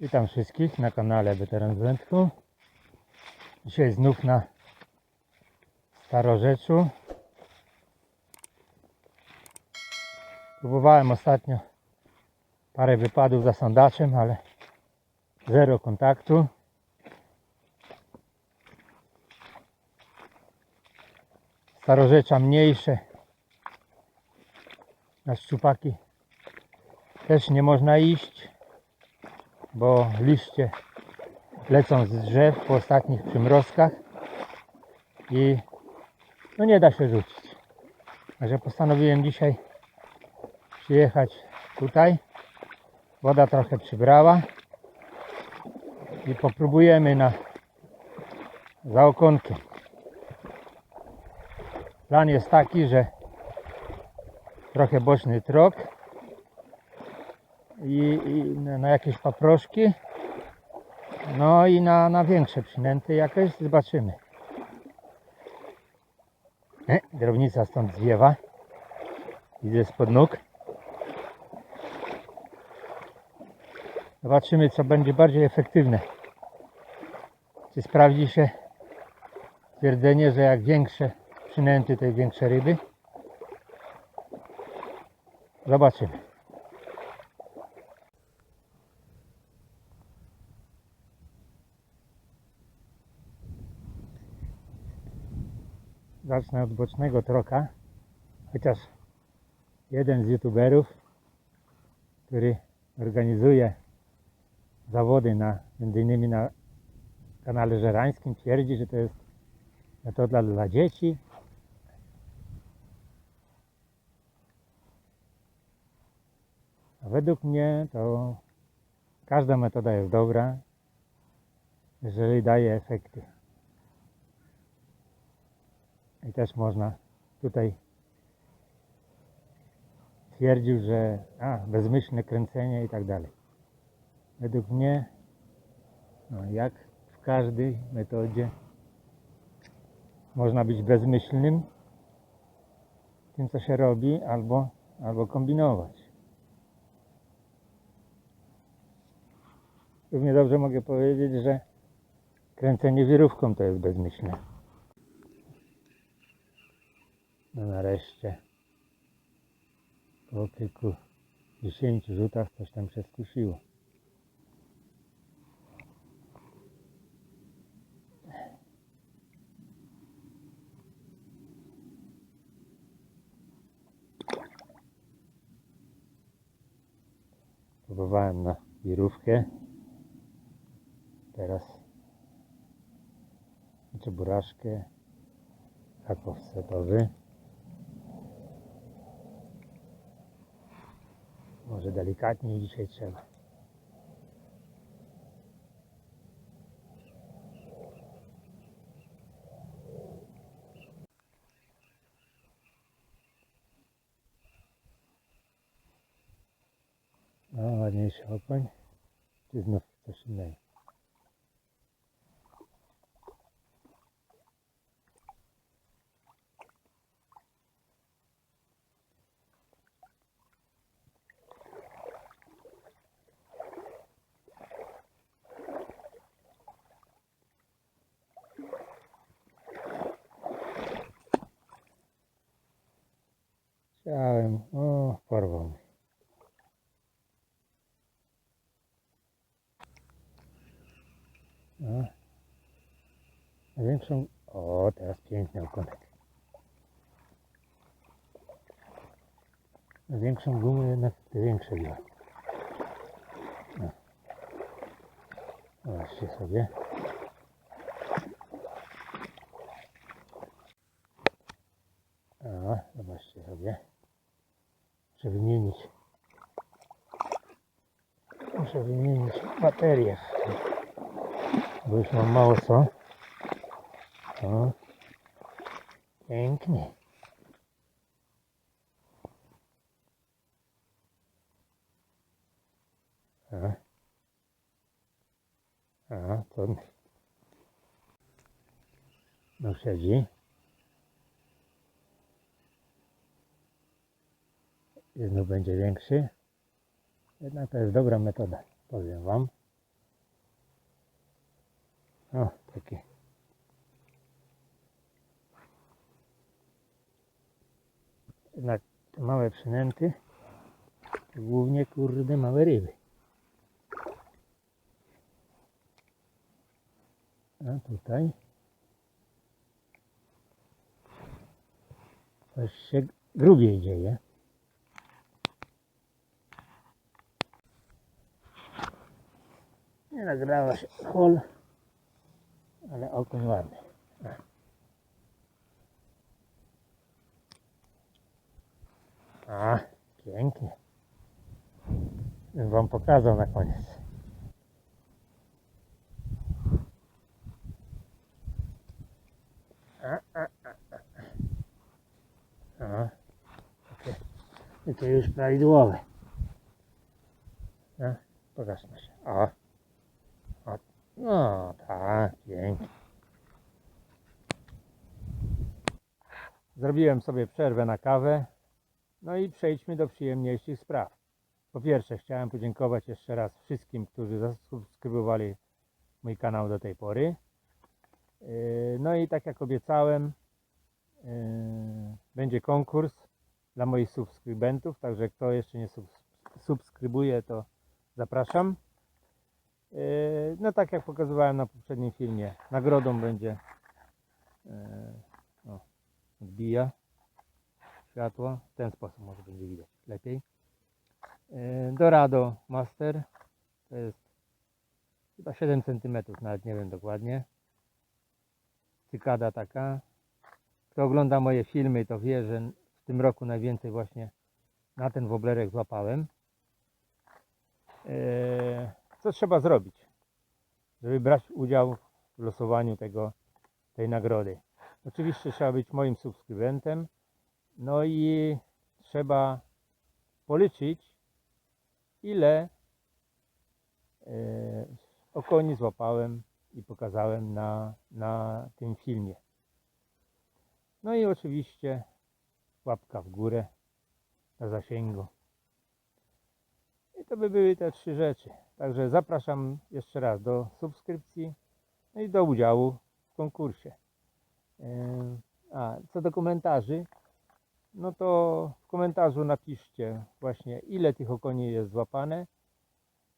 Witam wszystkich na kanale Weteran Wędką. Dzisiaj znów na Starorzeczu. Próbowałem ostatnio parę wypadów za sondaczem, ale zero kontaktu. Starorzecza mniejsze. Na szczupaki też nie można iść bo liście lecą z drzew po ostatnich przymrozkach i no nie da się rzucić. Także postanowiłem dzisiaj przyjechać tutaj. Woda trochę przybrała i popróbujemy na zaokonkiem. Plan jest taki, że trochę boczny trok i, i na, jakieś paproszki. No i na, na większe przynęty jakoś zobaczymy. E, drobnica stąd zwiewa. Idzie spod nóg. Zobaczymy co będzie bardziej efektywne. Czy sprawdzi się twierdzenie, że jak większe przynęty, to większe ryby. Zobaczymy. Zacznę od bocznego troka, chociaż jeden z youtuberów, który organizuje zawody na, między innymi na kanale żerańskim, twierdzi, że to jest metoda dla dzieci. A według mnie to każda metoda jest dobra, jeżeli daje efekty. I też można tutaj twierdził, że a, bezmyślne kręcenie i tak dalej. Według mnie, no, jak w każdej metodzie, można być bezmyślnym tym, co się robi, albo, albo kombinować. Równie dobrze mogę powiedzieć, że kręcenie wirówką to jest bezmyślne. No nareszcie po kilku dziesięciu rzutach coś tam się skusiło. Próbowałem na wirówkę. Teraz czy burażkę tak offsetowy. Może delikatniej dzisiaj trzeba. No, ładniejszy okoń. Czy znów coś innego? Chciałem, o, porwał mnie. No. Największą, o, teraz piękny okonek. Największą gumę jednak większe biorę. No. Zobaczcie sobie. O, zobaczcie sobie. Muszę wymienić. Muszę wymienić baterię. Bo już mam mało co. O. Pięknie. A. A, to no siedzi. I znów będzie większy. Jednak to jest dobra metoda, powiem Wam. O, taki. Jednak małe przynęty głównie kurde małe ryby. A tutaj coś się grubiej dzieje. Się hol, ale okoń ładny. A, pięknie. Bym wam pokazał na koniec. A, a, a, a. A, takie, takie już prawidłowe. A, pokaż na się. O. o. No, tak, pięknie. Zrobiłem sobie przerwę na kawę. No i przejdźmy do przyjemniejszych spraw. Po pierwsze, chciałem podziękować jeszcze raz wszystkim, którzy zasubskrybowali mój kanał do tej pory. Yy, No i tak jak obiecałem, yy, będzie konkurs dla moich subskrybentów, także kto jeszcze nie subs- subskrybuje, to zapraszam. Yy, No tak jak pokazywałem na poprzednim filmie, nagrodą będzie odbija światło. W ten sposób może będzie widać lepiej. Yy, Dorado Master to jest chyba 7 cm, nawet nie wiem dokładnie. Cykada taka. Kto ogląda moje filmy, to wie, że w tym roku najwięcej właśnie na ten woblerek złapałem. Yy, Co trzeba zrobić, żeby brać udział w losowaniu tego, tej nagrody? Oczywiście trzeba być moim subskrybentem. No i trzeba policzyć, ile e, okoni złapałem i pokazałem na, na tym filmie. No i oczywiście łapka w górę na zasięgu. I to by były te trzy rzeczy. Także zapraszam jeszcze raz do subskrypcji no i do udziału w konkursie. Yy, A, co do komentarzy, no to w komentarzu napiszcie właśnie ile tych okoni jest złapane.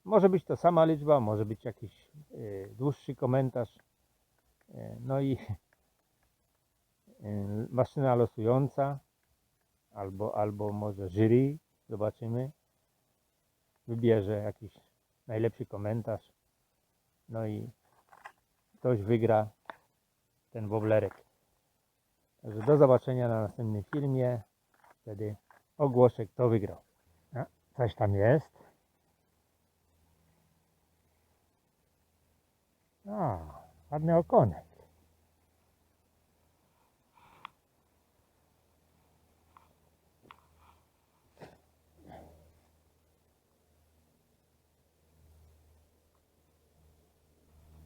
Może być to sama liczba, może być jakiś y, dłuższy komentarz. Y, no i maszyna losująca albo, albo może jury, zobaczymy. Wybierze jakiś najlepszy komentarz. No i ktoś wygra ten woblerek. Także do zobaczenia na następnym filmie. Wtedy ogłoszę, kto wygrał. A, coś tam jest. O, ładny okonek.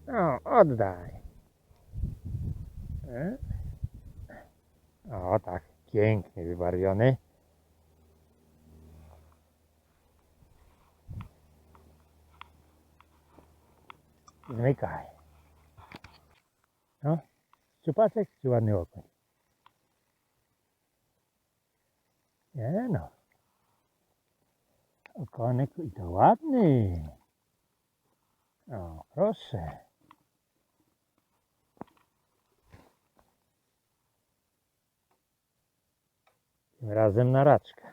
O, oddaj. E? O, tak, pięknie wybarwiony. Zmykaj. No, szczupaczek czy ładny okoń? Nie no. Okonek i to ładny. O, proszę. Razem na raczkę.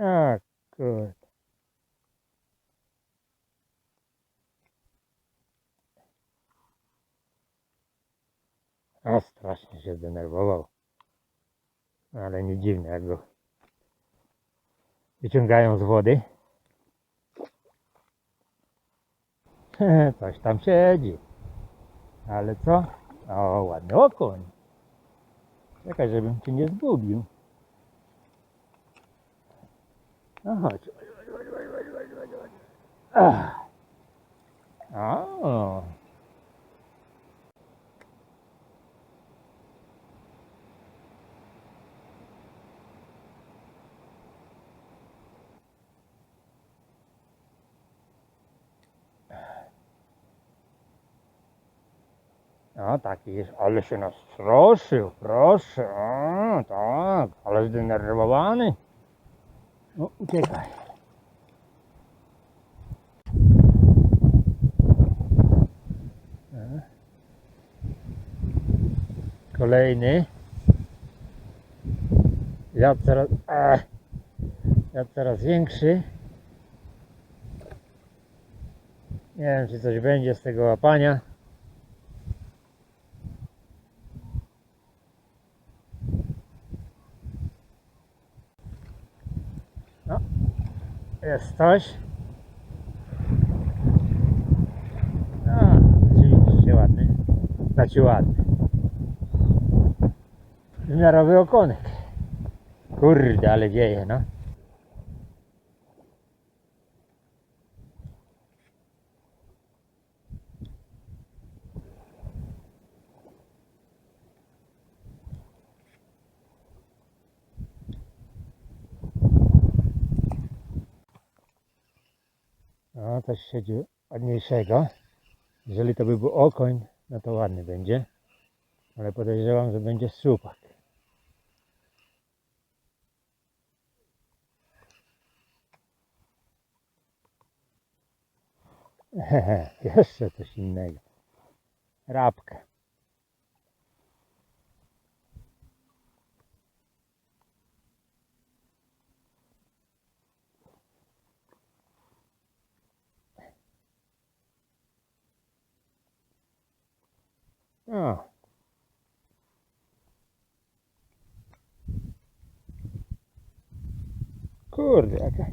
A, kurde. A strasznie się zdenerwował. Ale nie dziwne, jak go wyciągają z wody. Coś tam siedzi. Ale co? O, ładny okoń. Czekaj, żebym cię nie zgubił. No chodź. chodź, chodź, chodź, chodź, chodź, chodź, chodź. Ach. O. No taki jest, ale się nastroszył, proszę, o, tak, ale zdenerwowany. No, uciekaj. Kolejny. Wiatr coraz, e, wiatr coraz większy. Nie wiem, czy coś będzie z tego łapania. Jest coś. No, rzeczywiście ładny. Znaczy ładny. Wymiarowy okonek. Kurde, ale wieje, no. No, coś siedzi ładniejszego. Jeżeli to by był okoń, no to ładny będzie. Ale podejrzewam, że będzie szczupak. Hehe, jeszcze coś innego. Rabka. O. Kurde, jaka